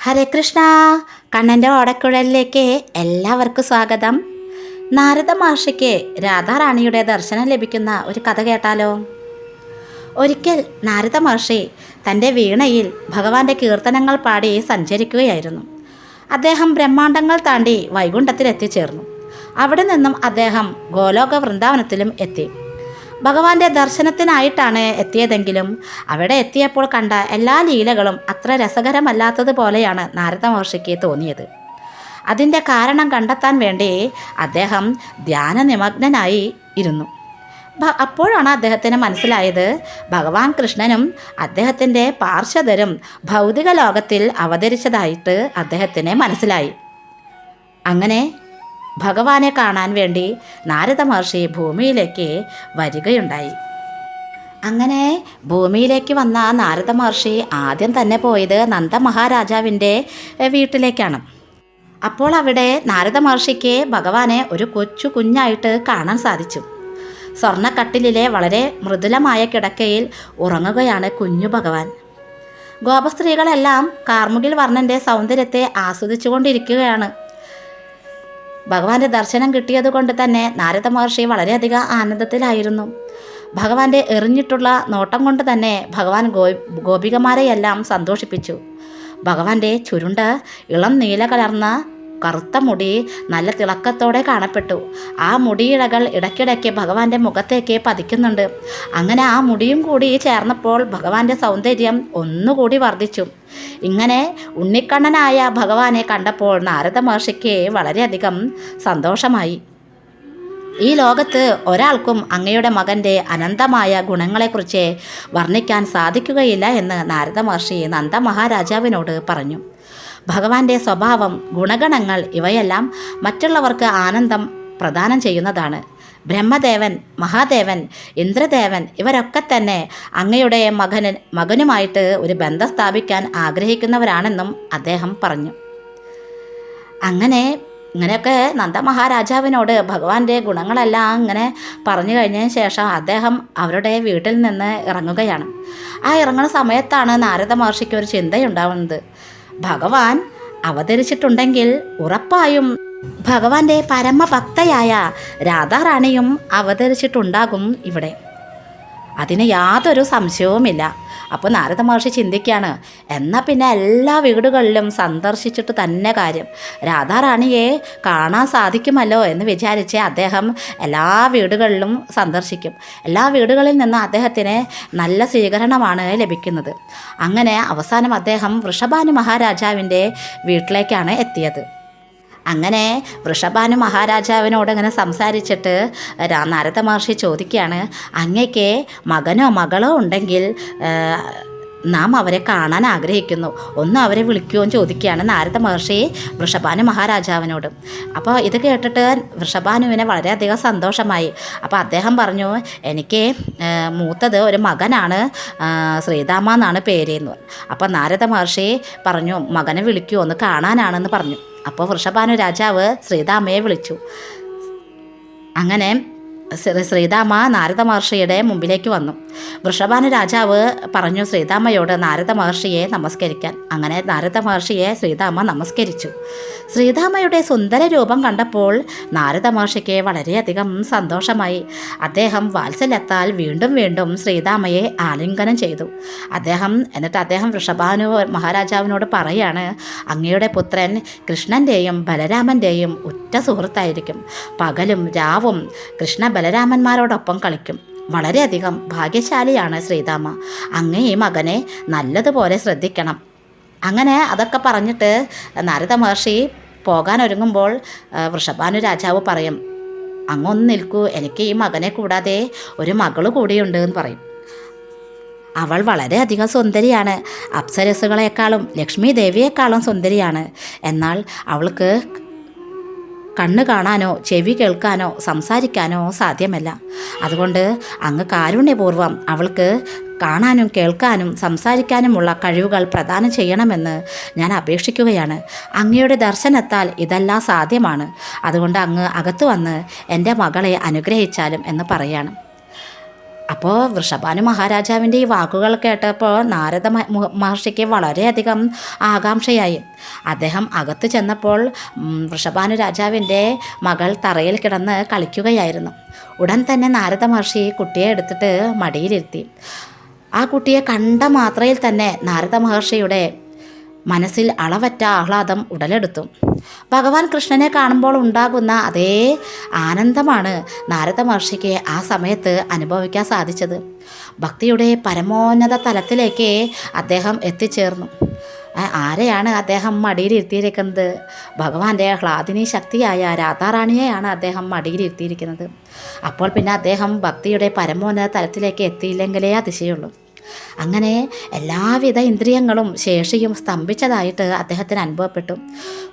ഹരേ കൃഷ്ണ. കണ്ണന്റെ ഓടക്കുഴലിലേക്ക് എല്ലാവർക്കും സ്വാഗതം. നാരദ മഹർഷിക്ക് രാധാറാണിയുടെ ദർശനം ലഭിക്കുന്ന ഒരു കഥ കേട്ടാലോ? ഒരിക്കൽ നാരദ മഹർഷി തന്റെ വീണയിൽ ഭഗവാന്റെ കീർത്തനങ്ങൾ പാടി സഞ്ചരിക്കുകയായിരുന്നു. അദ്ദേഹം ബ്രഹ്മാണ്ടങ്ങൾ താണ്ടി വൈകുണ്ഠത്തിൽ എത്തിച്ചേർന്നു അവിടെ നിന്നും അദ്ദേഹം ഗോലോക വൃന്ദാവനത്തിലും എത്തി. ഭഗവാന്റെ ദർശനത്തിനായിട്ടാണ് എത്തിയതെങ്കിലും അവിടെ എത്തിയപ്പോൾ കണ്ട എല്ലാ ലീലകളും അത്ര രസകരമല്ലാത്തതുപോലെയാണ് നാരദ മഹർഷിക്ക് തോന്നിയത്. അതിന്റെ കാരണം കണ്ടെത്താൻ വേണ്ടി അദ്ദേഹം ധ്യാന ധ്യാനനിമഗ്നനായി ഇരുന്നു. അപ്പോഴാണ് അദ്ദേഹത്തിന് മനസ്സിലായത് ഭഗവാൻ കൃഷ്ണനും അദ്ദേഹത്തിന്റെ പാർശ്വതരും ഭൗതിക ലോകത്തിൽ അവതരിച്ചതായിട്ട് അദ്ദേഹത്തിന് മനസ്സിലായി. അങ്ങനെ ഭഗവാനെ കാണാൻ വേണ്ടി നാരദ മഹർഷി ഭൂമിയിലേക്ക് വരികയുണ്ടായി. അങ്ങനെ ഭൂമിയിലേക്ക് വന്ന നാരദ മഹർഷി ആദ്യം തന്നെ പോയത് നന്ദ മഹാരാജാവിന്റെ വീട്ടിലേക്കാണ്. അപ്പോൾ അവിടെ നാരദ മഹർഷിക്ക് ഭഗവാനെ ഒരു കൊച്ചു കുഞ്ഞായിട്ട് കാണാൻ സാധിച്ചു. സ്വർണക്കട്ടിലെ വളരെ മൃദുലമായ കിടക്കയിൽ ഉറങ്ങുകയാണ് കുഞ്ഞു ഭഗവാൻ. ഗോപസ്ത്രീകളെല്ലാം കാർമുകിൽ വർണന്റെ സൗന്ദര്യത്തെ ആസ്വദിച്ചുകൊണ്ടിരിക്കുകയാണ്. ഭഗവാന്റെ ദർശനം കിട്ടിയത് കൊണ്ട് തന്നെ നാരദ മഹർഷി വളരെയധികം ആനന്ദത്തിലായിരുന്നു. ഭഗവാന്റെ എറിഞ്ഞിട്ടുള്ള നോട്ടം കൊണ്ട് തന്നെ ഭഗവാൻ ഗോ ഗോപികമാരെയെല്ലാം സന്തോഷിപ്പിച്ചു. ഭഗവാന്റെ ചുരുണ്ട ഇളം നീല കലർന്ന കറുത്ത മുടി നല്ല തിളക്കത്തോടെ കാണപ്പെട്ടു. ആ മുടിയിഴകൾ ഇടയ്ക്കിടയ്ക്ക് ഭഗവാന്റെ മുഖത്തേക്ക് പതിക്കുന്നുണ്ട്. അങ്ങനെ ആ മുടിയും കൂടി ചേർന്നപ്പോൾ ഭഗവാന്റെ സൗന്ദര്യം ഒന്നുകൂടി വർദ്ധിച്ചു. ഇങ്ങനെ ഉണ്ണിക്കണ്ണനായ ഭഗവാനെ കണ്ടപ്പോൾ നാരദ മഹർഷിക്ക് വളരെയധികം സന്തോഷമായി. ഈ ലോകത്ത് ഒരാൾക്കും അങ്ങയുടെ മകന്റെ അനന്തമായ ഗുണങ്ങളെക്കുറിച്ച് വർണിക്കാൻ സാധിക്കുകയില്ല എന്ന് നാരദ മഹർഷി നന്ദ മഹാരാജാവിനോട് പറഞ്ഞു. ഭഗവാന്റെ സ്വഭാവം ഗുണഗണങ്ങൾ ഇവയെല്ലാം മറ്റുള്ളവർക്ക് ആനന്ദം പ്രദാനം ചെയ്യുന്നതാണ്. ബ്രഹ്മദേവൻ മഹാദേവൻ ഇന്ദ്രദേവൻ ഇവരൊക്കെ തന്നെ അങ്ങയുടെ മകന് മകനുമായിട്ട് ഒരു ബന്ധം സ്ഥാപിക്കാൻ ആഗ്രഹിക്കുന്നവരാണെന്നും അദ്ദേഹം പറഞ്ഞു. അങ്ങനെ ഇങ്ങനെയൊക്കെ നന്ദമഹാരാജാവിനോട് ഭഗവാന്റെ ഗുണങ്ങളെല്ലാം ഇങ്ങനെ പറഞ്ഞു കഴിഞ്ഞതിന് ശേഷം അദ്ദേഹം അവരുടെ വീട്ടിൽ നിന്ന് ഇറങ്ങുകയാണ്. ആ ഇറങ്ങുന്ന സമയത്താണ് നാരദ മഹർഷിക്ക് ഒരു ചിന്തയുണ്ടാവുന്നത്. ഭഗവാൻ അവതരിച്ചിട്ടുണ്ടെങ്കിൽ ഉറപ്പായും ഭഗവാന്റെ പരമഭക്തയായ രാധാറാണിയും അവതരിച്ചിട്ടുണ്ടാകും ഇവിടെ. അതിന് യാതൊരു സംശയവുമില്ല. അപ്പോൾ നാരദ മഹർഷി ചിന്തിക്കുകയാണ് എന്നാൽ പിന്നെ എല്ലാ വീടുകളിലും സന്ദർശിച്ചിട്ട് തന്നെ കാര്യം. രാധാറാണിയെ കാണാൻ സാധിക്കുമല്ലോ എന്ന് വിചാരിച്ച് അദ്ദേഹം എല്ലാ വീടുകളിലും സന്ദർശിക്കും. എല്ലാ വീടുകളിൽ നിന്ന് അദ്ദേഹത്തിന് നല്ല സ്വീകരണമാണ് ലഭിക്കുന്നത്. അങ്ങനെ അവസാനം അദ്ദേഹം വൃഷഭാനു മഹാരാജാവിന്റെ വീട്ടിലേക്കാണ് എത്തിയത്. അങ്ങനെ വൃഷഭാനു മഹാരാജാവിനോട് അങ്ങനെ സംസാരിച്ചിട്ട് നാരദ മഹർഷി ചോദിക്കുകയാണ് അങ്ങയ്ക്ക് മകനോ മകളോ ഉണ്ടെങ്കിൽ നാം അവരെ കാണാൻ ആഗ്രഹിക്കുന്നു. ഒന്ന് അവരെ വിളിക്കുമോ എന്ന് ചോദിക്കുകയാണ് നാരദ മഹർഷി വൃഷഭാനു മഹാരാജാവിനോട്. അപ്പോൾ ഇത് കേട്ടിട്ട് വൃഷഭാനുവിന് വളരെയധികം സന്തോഷമായി. അപ്പോൾ അദ്ദേഹം പറഞ്ഞു എനിക്ക് മൂത്തത് ഒരു മകനാണ് ശ്രീതാമ എന്നാണ് പേര് എന്ന്. പറഞ്ഞു അപ്പോൾ നാരദ മഹർഷി പറഞ്ഞു മകനെ വിളിക്കുമോ ഒന്ന് കാണാനാണെന്ന് പറഞ്ഞു. അപ്പോൾ വൃഷഭാനു രാജാവ് ശ്രീതാമയെ വിളിച്ചു. അങ്ങനെ ശ്രീതാമ നാരദ മഹർഷിയുടെ മുമ്പിലേക്ക് വന്നു. വൃഷഭാന രാജാവ് പറഞ്ഞു ശ്രീതാമയോട് നാരദ മഹർഷിയെ നമസ്കരിക്കാൻ. അങ്ങനെ നാരദ മഹർഷിയെ ശ്രീതാമ നമസ്കരിച്ചു. ശ്രീതാമയുടെ സുന്ദര രൂപം കണ്ടപ്പോൾ നാരദ മഹർഷിക്ക് വളരെയധികം സന്തോഷമായി. അദ്ദേഹം വാത്സല്യത്താൽ വീണ്ടും വീണ്ടും ശ്രീതാമയെ ആലിംഗനം ചെയ്തു. അദ്ദേഹം എന്നിട്ട് അദ്ദേഹം വൃഷഭാനു മഹാരാജാവിനോട് പറയാണ് അങ്ങയുടെ പുത്രൻ കൃഷ്ണന്റെയും ബലരാമന്റെയും ഉറ്റ സുഹൃത്തായിരിക്കും. പകലും രാവും കൃഷ്ണ ബലരാമന്മാരോടൊപ്പം കളിക്കും. വളരെയധികം ഭാഗ്യശാലിയാണ് ശ്രീതാമ. അങ്ങേ ഈ മകനെ നല്ലതുപോലെ ശ്രദ്ധിക്കണം. അങ്ങനെ അതൊക്കെ പറഞ്ഞിട്ട് നാരദ മഹർഷി പോകാനൊരുങ്ങുമ്പോൾ വൃഷഭാനു രാജാവ് പറയും അങ്ങൊന്ന് നിൽക്കൂ എനിക്ക് ഈ മകനെ കൂടാതെ ഒരു മകൾ കൂടിയുണ്ട് എന്ന് പറയും. അവൾ വളരെയധികം സുന്ദരിയാണ്. അപ്സരസുകളെക്കാളും ലക്ഷ്മി ദേവിയെക്കാളും സുന്ദരിയാണ്. എന്നാൽ അവൾക്ക് കണ്ണ് കാണാനോ ചെവി കേൾക്കാനോ സംസാരിക്കാനോ സാധ്യമല്ല. അതുകൊണ്ട് അങ്ങ് കാരുണ്യപൂർവം അവൾക്ക് കാണാനും കേൾക്കാനും സംസാരിക്കാനുമുള്ള കഴിവുകൾ പ്രദാനം ചെയ്യണമെന്ന് ഞാൻ അപേക്ഷിക്കുകയാണ്. അങ്ങയുടെ ദർശനത്താൽ ഇതെല്ലാം സാധ്യമാണ്. അതുകൊണ്ട് അങ്ങ് അകത്തു വന്ന് എന്റെ മകളെ അനുഗ്രഹിച്ചാലും എന്ന് പറയാണ്. അപ്പോൾ വൃഷഭാനു മഹാരാജാവിന്റെ ഈ വാക്കുകൾ കേട്ടപ്പോൾ നാരദ മഹർഷിക്ക് വളരെയധികം ആകാംക്ഷയായി. അദ്ദേഹം അകത്ത് ചെന്നപ്പോൾ വൃഷഭാനു രാജാവിന്റെ മകൾ തറയിൽ കിടന്ന് കളിക്കുകയായിരുന്നു. ഉടൻ തന്നെ നാരദ മഹർഷി കുട്ടിയെ എടുത്തിട്ട് മടിയിലിരുത്തി. ആ കുട്ടിയെ കണ്ട മാത്രയിൽ തന്നെ നാരദ മഹർഷിയുടെ മനസ്സിൽ അളവറ്റ ആഹ്ലാദം ഉടലെടുത്തു. ഭഗവാൻ കൃഷ്ണനെ കാണുമ്പോൾ ഉണ്ടാകുന്ന അതേ ആനന്ദമാണ് നാരദ മഹർഷിക്ക് ആ സമയത്ത് അനുഭവിക്കാൻ സാധിച്ചത്. ഭക്തിയുടെ പരമോന്നത തലത്തിലേക്ക് അദ്ദേഹം എത്തിച്ചേർന്നു. ആരെയാണ് അദ്ദേഹം മടിയിലിരുത്തിയിരിക്കുന്നത്? ഭഗവാന്റെ ഹ്ലാദിനി ശക്തിയായ രാധാറാണിയെയാണ് അദ്ദേഹം മടിയിലിരുത്തിയിരിക്കുന്നത്. അപ്പോൾ പിന്നെ അദ്ദേഹം ഭക്തിയുടെ പരമോന്നത തലത്തിലേക്ക് എത്തിയില്ലെങ്കിലേ അതിശയുള്ളൂ അങ്ങനെ എല്ലാവിധ ഇന്ദ്രിയങ്ങളും ശേഷിയും സ്തംഭിച്ചതായിട്ട് അദ്ദേഹത്തിന് അനുഭവപ്പെട്ടു.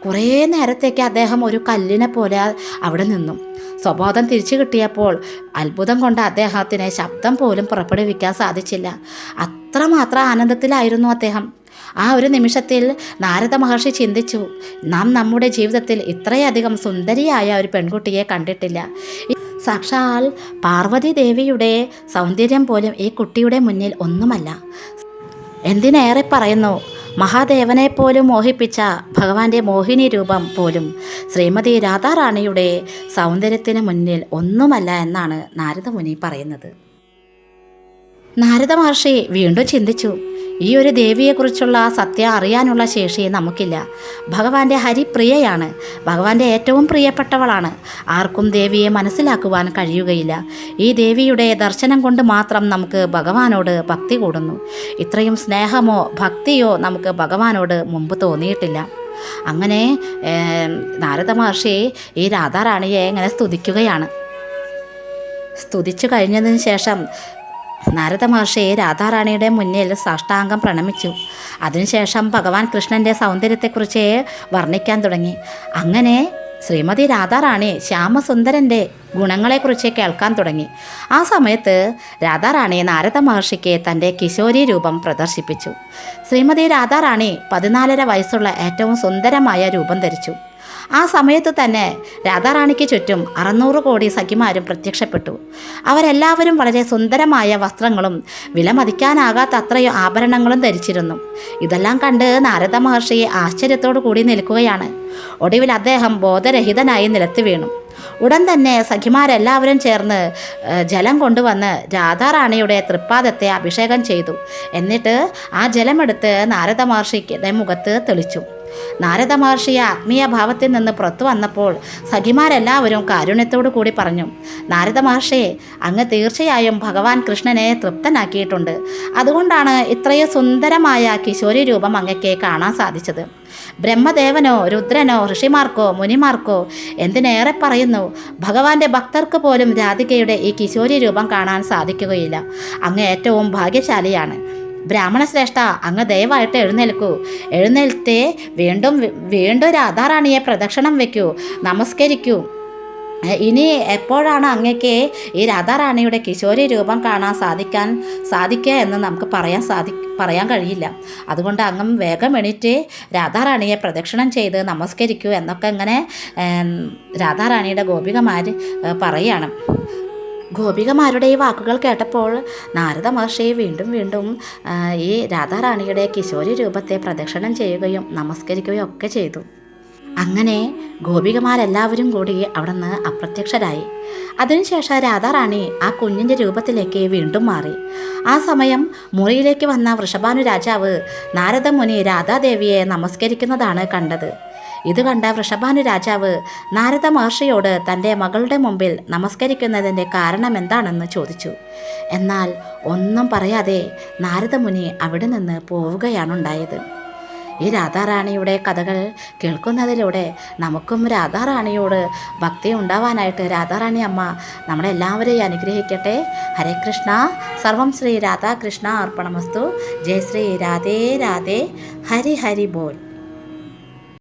കുറേ നേരത്തേക്ക് അദ്ദേഹം ഒരു കല്ലിനെ പോലെ അവിടെ നിന്നു. സ്വബോധം തിരിച്ചു കിട്ടിയപ്പോൾ അത്ഭുതം കൊണ്ട് അദ്ദേഹത്തിന് ശബ്ദം പോലും പുറപ്പെടുവിക്കാൻ സാധിച്ചില്ല. അത്രമാത്രം ആനന്ദത്തിലായിരുന്നു അദ്ദേഹം. ആ ഒരു നിമിഷത്തിൽ നാരദ മഹർഷി ചിന്തിച്ചു നാം നമ്മുടെ ജീവിതത്തിൽ ഇത്രയധികം സുന്ദരിയായ ഒരു പെൺകുട്ടിയെ കണ്ടിട്ടില്ല. സാക്ഷാൽ പാർവതി ദേവിയുടെ സൗന്ദര്യം പോലും ഈ കുട്ടിയുടെ മുന്നിൽ ഒന്നുമല്ല. എന്തിനേറെ പറയുന്നു? മഹാദേവനെ പോലും മോഹിപ്പിച്ച ഭഗവാന്റെ മോഹിനി രൂപം പോലും ശ്രീമതി രാധാറാണിയുടെ സൗന്ദര്യത്തിന് മുന്നിൽ ഒന്നുമല്ല എന്നാണ് നാരദമുനി പറയുന്നത്. നാരദ മഹർഷി വീണ്ടും ചിന്തിച്ചു. ഈ ഒരു ദേവിയെക്കുറിച്ചുള്ള സത്യം അറിയാനുള്ള ശേഷി നമുക്കില്ല. ഭഗവാന്റെ ഹരിപ്രിയയാണ്. ഭഗവാന്റെ ഏറ്റവും പ്രിയപ്പെട്ടവളാണ്. ആർക്കും ദേവിയെ മനസ്സിലാക്കുവാൻ കഴിയുകയില്ല. ഈ ദേവിയുടെ ദർശനം കൊണ്ട് മാത്രം നമുക്ക് ഭഗവാനോട് ഭക്തി കൂടുന്നു. ഇത്രയും സ്നേഹമോ ഭക്തിയോ നമുക്ക് ഭഗവാനോട് മുമ്പ് തോന്നിയിട്ടില്ല. അങ്ങനെ നാരദ മഹർഷി ഈ രാധാറാണിയെ ഇങ്ങനെ സ്തുതിക്കുകയാണ്. സ്തുതിച്ചു കഴിഞ്ഞതിന് ശേഷം നാരദ മഹർഷിയെ രാധാറാണിയുടെ മുന്നിൽ സാഷ്ടാംഗം പ്രണമിച്ചു. അതിനുശേഷം ഭഗവാൻ കൃഷ്ണന്റെ സൗന്ദര്യത്തെക്കുറിച്ച് വർണിക്കാൻ തുടങ്ങി. അങ്ങനെ ശ്രീമതി രാധാറാണി ശ്യാമസുന്ദരന്റെ ഗുണങ്ങളെക്കുറിച്ച് കേൾക്കാൻ തുടങ്ങി. ആ സമയത്ത് രാധാറാണി നാരദ മഹർഷിക്ക് തന്റെ കിശോരി രൂപം പ്രദർശിപ്പിച്ചു. ശ്രീമതി രാധാറാണി പതിനാലര വയസ്സുള്ള ഏറ്റവും സുന്ദരമായ രൂപം ധരിച്ചു. ആ സമയത്ത് തന്നെ രാധാറാണിക്ക് ചുറ്റും അറുന്നൂറ് കോടി സഖിമാരും പ്രത്യക്ഷപ്പെട്ടു. അവരെല്ലാവരും വളരെ സുന്ദരമായ വസ്ത്രങ്ങളും വിലമതിക്കാനാകാത്ത അത്രയും ആഭരണങ്ങളും ധരിച്ചിരുന്നു. ഇതെല്ലാം കണ്ട് നാരദ മഹർഷിയെ ആശ്ചര്യത്തോടു കൂടി നിൽക്കുകയാണ്. ഒടുവിൽ അദ്ദേഹം ബോധരഹിതനായി നിലത്ത് വീണു. ഉടൻ തന്നെ സഖിമാരെല്ലാവരും ചേർന്ന് ജലം കൊണ്ടുവന്ന് രാധാറാണിയുടെ തൃപ്പാദത്തെ അഭിഷേകം ചെയ്തു. എന്നിട്ട് ആ ജലമെടുത്ത് നാരദ മഹർഷിയുടെ മുഖത്ത് തെളിച്ചു. നാരദ മഹർഷി ആത്മീയ ഭാവത്തിൽ നിന്ന് പുറത്തു വന്നപ്പോൾ സഖിമാരെല്ലാവരും കാരുണ്യത്തോടു കൂടി പറഞ്ഞു നാരദ മഹർഷിയെ അങ്ങ് തീർച്ചയായും ഭഗവാൻ കൃഷ്ണനെ തൃപ്തനാക്കിയിട്ടുണ്ട്. അതുകൊണ്ടാണ് ഇത്രയും സുന്ദരമായ കിശോരി രൂപം അങ്ങയ്ക്ക് കാണാൻ സാധിച്ചത്. ബ്രഹ്മദേവനോ രുദ്രനോ ഋഷിമാർക്കോ മുനിമാർക്കോ എന്തിനേറെ പറയുന്നു? ഭഗവാന്റെ ഭക്തർക്ക് പോലും രാധികയുടെ ഈ കിശോരി രൂപം കാണാൻ സാധിക്കുകയില്ല. അങ്ങ് ഏറ്റവും ഭാഗ്യശാലിയാണ്. ബ്രാഹ്മണ ശ്രേഷ്ഠ അങ്ങ് ദയവായിട്ട് എഴുന്നേൽക്കൂ. എഴുന്നേൽത്തേ വീണ്ടും വീണ്ടും രാധാറാണിയെ പ്രദക്ഷിണം വെക്കൂ നമസ്കരിക്കൂ. ഇനി എപ്പോഴാണ് അങ്ങക്ക് ഈ രാധാറാണിയുടെ കിശോരി രൂപം കാണാൻ സാധിക്കാൻ സാധിക്കുക എന്ന് നമുക്ക് പറയാൻ സാധി പറയാൻ കഴിയില്ല. അതുകൊണ്ട് അങ്ങും വേഗം എണീറ്റ് രാധാറാണിയെ പ്രദക്ഷിണം ചെയ്ത് നമസ്കരിക്കൂ എന്നൊക്കെ ഇങ്ങനെ രാധാറാണിയുടെ ഗോപികമാർ പറയുകയാണ് ഗോപികമാരുടെ ഈ വാക്കുകൾ കേട്ടപ്പോൾ നാരദ മഹർഷി വീണ്ടും വീണ്ടും ഈ രാധാറാണിയുടെ കിശോരി രൂപത്തെ പ്രദക്ഷിണം ചെയ്യുകയും നമസ്കരിക്കുകയും ഒക്കെ ചെയ്തു. അങ്ങനെ ഗോപികമാരെല്ലാവരും കൂടി അവിടുന്ന് അപ്രത്യക്ഷരായി. അതിനുശേഷം രാധാറാണി ആ കുഞ്ഞിന്റെ രൂപത്തിലേക്ക് വീണ്ടും മാറി. ആ സമയം മുറിയിലേക്ക് വന്ന വൃഷഭാനു രാജാവ് നാരദമുനി രാധാദേവിയെ നമസ്കരിക്കുന്നതാണ് കണ്ടത്. ഇത് കണ്ട വൃഷഭാനു രാജാവ് നാരദ മഹർഷിയോട് തന്റെ മകളുടെ മുമ്പിൽ നമസ്കരിക്കുന്നതിന്റെ കാരണം എന്താണെന്ന് ചോദിച്ചു. എന്നാൽ ഒന്നും പറയാതെ നാരദമുനി അവിടെ നിന്ന് പോവുകയാണുണ്ടായത്. ഈ രാധാറാണിയുടെ കഥകൾ കേൾക്കുന്നതിലൂടെ നമുക്കും രാധാറാണിയോട് ഭക്തി ഉണ്ടാവാനായിട്ട് രാധാറാണി അമ്മ നമ്മളെല്ലാവരെയും അനുഗ്രഹിക്കട്ടെ. ഹരേ കൃഷ്ണ. സർവം ശ്രീ രാധാകൃഷ്ണ അർപ്പണമസ്തു. ജയ ശ്രീ രാധേ രാധേ. ഹരി ഹരി ബോൽ